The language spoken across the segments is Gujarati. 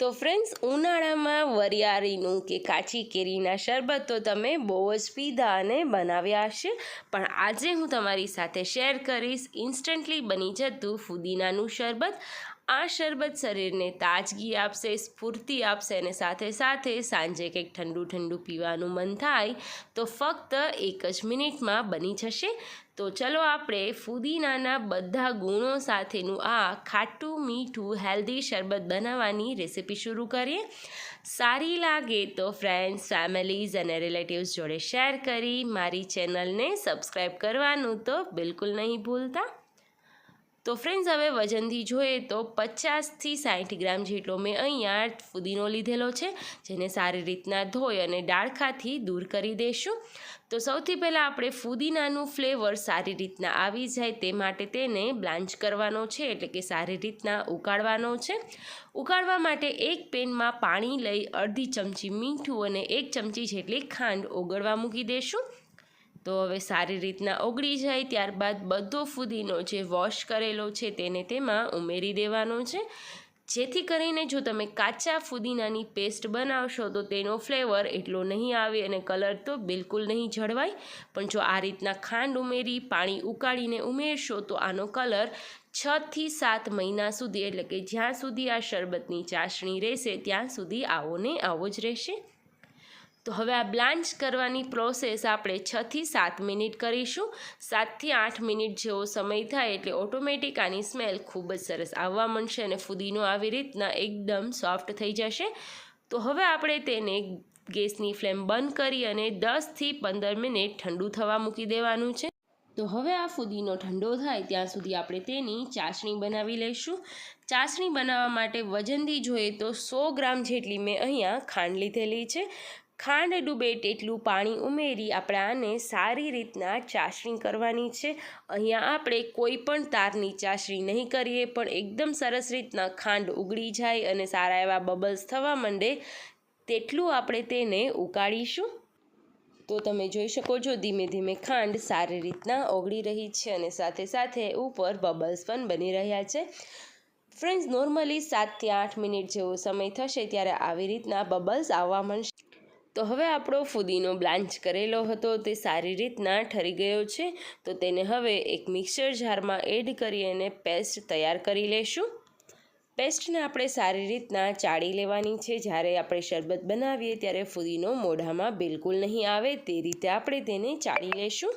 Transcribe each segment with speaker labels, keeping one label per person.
Speaker 1: તો ફ્રેન્ડ્સ, ઉનાળામાં વરિયાળીનું કે કાચી કેરીના શરબત તો તમે બહુ જ પીધા અને બનાવ્યા હશે. પણ આજે હું તમારી સાથે શેર કરીશ ઇન્સ્ટન્ટલી બની જતું ફુદીનાનું શરબત. આ શરબત શરીરને તાજગી આપશે, સ્ફૂર્તિ આપશે અને સાથે સાથે સાંજે કંઈક ઠંડુ ઠંડુ પીવાનું મન થાય તો ફક્ત એક જ મિનિટમાં બની જશે. તો ચલો આપણે ફુદીનાના બધા ગુણો સાથેનું આ ખાટું મીઠું હેલ્ધી શરબત બનાવવાની રેસિપી શરૂ કરીએ. સારી લાગે તો ફ્રેન્ડ્સ ફેમિલીઝ અને રિલેટિવ્સ જોડે શેર કરી મારી ચેનલને સબસ્ક્રાઈબ કરવાનું તો બિલકુલ નહીં ભૂલતા. તો ફ્રેન્ડ્સ હવે વજનથી જોઈએ તો પચાસથી સાઠ ગ્રામ જેટલો મેં અહીંયા ફુદીનો લીધેલો છે, જેને સારી રીતના ધોઈ અને ડાળખાથી દૂર કરી દઈશું તો સૌથી પહેલાં આપણે ફુદીનાનું ફ્લેવર સારી રીતના આવી જાય તે માટે તેને બ્લાન્ચ કરવાનો છે, એટલે કે સારી રીતના ઉકાળવાનો છે. ઉકાળવા માટે એક પેનમાં પાણી લઈ અડધી ચમચી મીઠું અને એક ચમચી જેટલી ખાંડ ઓગળવા મૂકી દઈશું તો હવે સારી રીતના ઓગળી જાય ત્યારબાદ બધો ફુદીનો જે વોશ કરેલો છે તેને તેમાં ઉમેરી દેવાનો છે. જેથી કરીને જો તમે કાચા ફુદીનાની પેસ્ટ બનાવશો તો તેનો ફ્લેવર એટલો નહીં આવે અને કલર તો બિલકુલ નહીં જળવાય. પણ જો આ રીતના ખાંડ ઉમેરી, પાણી ઉકાળીને ઉમેરશો તો આનો કલર છથી સાત મહિના સુધી એટલે કે જ્યાં સુધી આ શરબતની ચાસણી રહેશે ત્યાં સુધી આવો ને આવો જ રહેશે. તો હવે આ બ્લાન્ચ કરવાની પ્રોસેસ આપણે છથી સાત મિનિટ કરીશું. સાતથી આઠ મિનિટ જેવો સમય થાય એટલે ઓટોમેટિક આની સ્મેલ ખૂબ જ સરસ આવવા મળશે અને ફુદીનો આવી રીતના એકદમ સોફ્ટ થઈ જશે. તો હવે આપણે તેને ગેસની ફ્લેમ બંધ કરી અને દસથી પંદર મિનિટ ઠંડુ થવા મૂકી દેવાનું છે. તો હવે આ ફુદીનો ઠંડો થાય ત્યાં સુધી આપણે તેની ચાસણી બનાવી લઈશું. ચાસણી બનાવવા માટે વજનથી જોઈએ તો સો ગ્રામ જેટલી મેં અહીંયા ખાંડ લીધેલી છે. ખાંડ ડૂબે તેટલું પાણી ઉમેરી આપણે આને સારી રીતના ચાસણી કરવાની છે. અહીંયા આપણે કોઈ પણ તારની ચાસણી નહીં કરીએ, પણ એકદમ સરસ રીતના ખાંડ ઉગળી જાય અને સારા એવા બબલ્સ થવા માંડે તેટલું આપણે તેને ઉકાળીશું તો તમે જોઈ શકો છો, ધીમે ધીમે ખાંડ સારી રીતના ઓગળી રહી છે અને સાથે સાથે ઉપર બબલ્સ પણ બની રહ્યા છે. ફ્રેન્ડ્સ, નોર્મલી સાતથી આઠ મિનિટ જેવો સમય થશે ત્યારે આવી રીતના બબલ્સ આવવા માંડશે. તો હવે આપણો ફુદીનો બ્લાન્ચ કરેલો હતો, તે સારી રીતના ઠરી ગયો છે. તો તેને હવે એક મિક્સર જારમાં એડ કરી અને પેસ્ટ તૈયાર કરી લેશું. પેસ્ટને આપણે સારી રીતના ચાળી લેવાની છે. જ્યારે આપણે શરબત બનાવીએ ત્યારે ફુદીનો મોઢામાં બિલકુલ નહીં આવે, તે રીતે આપણે તેને ચાળી લેશું.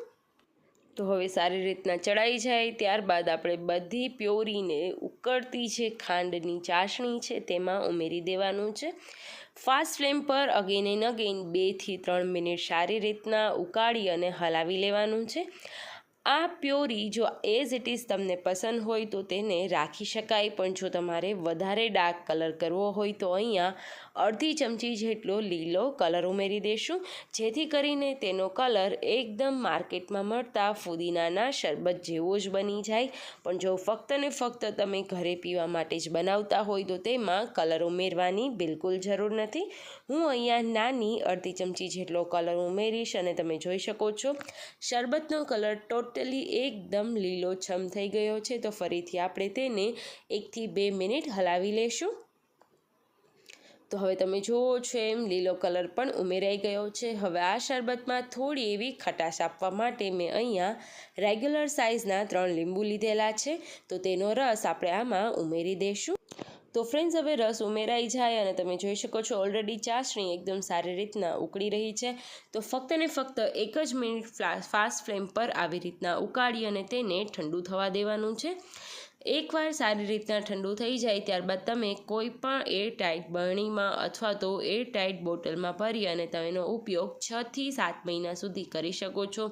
Speaker 1: તો હવે સારી રીતના ચડાઈ જાય. ત્યારબાદ આપણે બધી પ્યોરીને ઉકળતી જે ખાંડની ચાસણી છે, તેમાં ઉમેરી દેવાનું છે. ફાસ્ટ ફ્લેમ પર અગેન એન્ડ અગેન બેથી ત્રણ મિનિટ સારી રીતના ઉકાળી અને હલાવી લેવાનું છે. આ પ્યોરી જો એઝ ઇટ ઇઝ તમને પસંદ હોય તો તેને રાખી શકાય, પણ જો તમારે વધારે ડાર્ક કલર કરવો હોય તો અહીંયા અડધી ચમચી જેટલો લીલો કલર ઉમેરી દેશું. જેથી કરીને તેનો કલર એકદમ માર્કેટમાં મળતા ફુદીનાના શરબત જેવો જ બની જાય. પણ જો ફક્ત ને ફક્ત તમે ઘરે પીવા માટે જ બનાવતા હોય તો તેમાં કલર ઉમેરવાની બિલકુલ જરૂર નથી. હું અહીંયા નાની અડધી ચમચી જેટલો કલર ઉમેરીશ અને તમે જોઈ શકો છો. શરબતનો કલર ટોટલી એકદમ લીલોછમ થઈ ગયો છે. તો ફરીથી આપણે તેને એકથી બે મિનિટ હલાવી લેશું. તો હવે તમે જુઓ છો એમ લીલો કલર પણ ઉમેરાઈ ગયો છે. હવે આ શરબતમાં થોડી એવી ખટાશ આપવા માટે મેં અહીંયા રેગ્યુલર સાઇઝના ત્રણ લીંબુ લીધેલા છે. તો તેનો રસ આપણે આમાં ઉમેરી દઈશું તો ફ્રેન્ડ્સ હવે રસ ઉમેરાઈ જાય અને તમે જોઈ શકો છો ઓલરેડી ચાસણી એકદમ સારી રીતના ઉકળી રહી છે. તો ફક્ત ને ફક્ત એક જ મિનિટ ફાસ્ટ ફ્લેમ પર આવી રીતના ઉકાળી અને તેને ઠંડુ થવા દેવાનું છે. એકવાર સારી રીતના ઠંડુ થઈ જાય ત્યારબાદ તમે કોઈ પણ એર ટાઈટ બરણીમાં અથવા તો એર ટાઈટ બોટલમાં ભરી અને તેનો ઉપયોગ છથી સાત મહિના સુધી કરી શકો છો.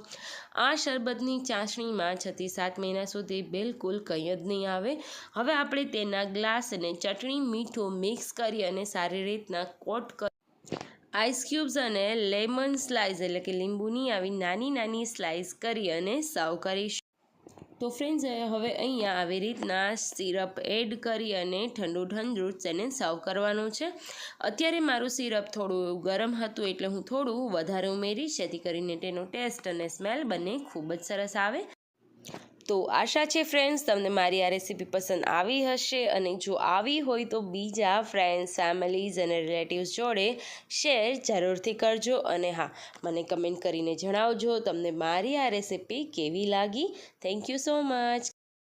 Speaker 1: આ શરબતની ચાસણીમાં છથી સાત મહિના સુધી બિલકુલ કંઈ જ નહીં આવે. હવે આપણે તેના ગ્લાસને ચટણી મીઠું મિક્સ કરી અને સારી રીતના કોટ કરી આઈસ ક્યુબ્સ અને લેમન સ્લાઇસ એટલે કે લીંબુની આવી નાની નાની સ્લાઇસ કરી અને સર્વ કરીશું. તો ફ્રેન્ડ્સ હવે અહીંયા આવી રીતના સિરપ એડ કરી અને ઠંડુ ઠંડુ તેને સર્વ કરવાનું છે. અત્યારે મારું સિરપ થોડું ગરમ હતું એટલે હું થોડું વધારે ઉમેરીશ, જેથી કરીને તેનો ટેસ્ટ અને સ્મેલ બંને ખૂબ જ સરસ આવે. તો આશા છે ફ્રેન્ડ્સ તમને મારી આ રેસીપી પસંદ આવી હશે અને જો આવી હોય તો બીજા ફ્રેન્ડ્સ ફેમિલીઝ અને રિલેટિવ્સ જોડે શેર જરૂરથી કરજો. અને હા, મને કમેન્ટ કરીને જણાવજો તમને મારી આ રેસીપી કેવી લાગી. Thank you so much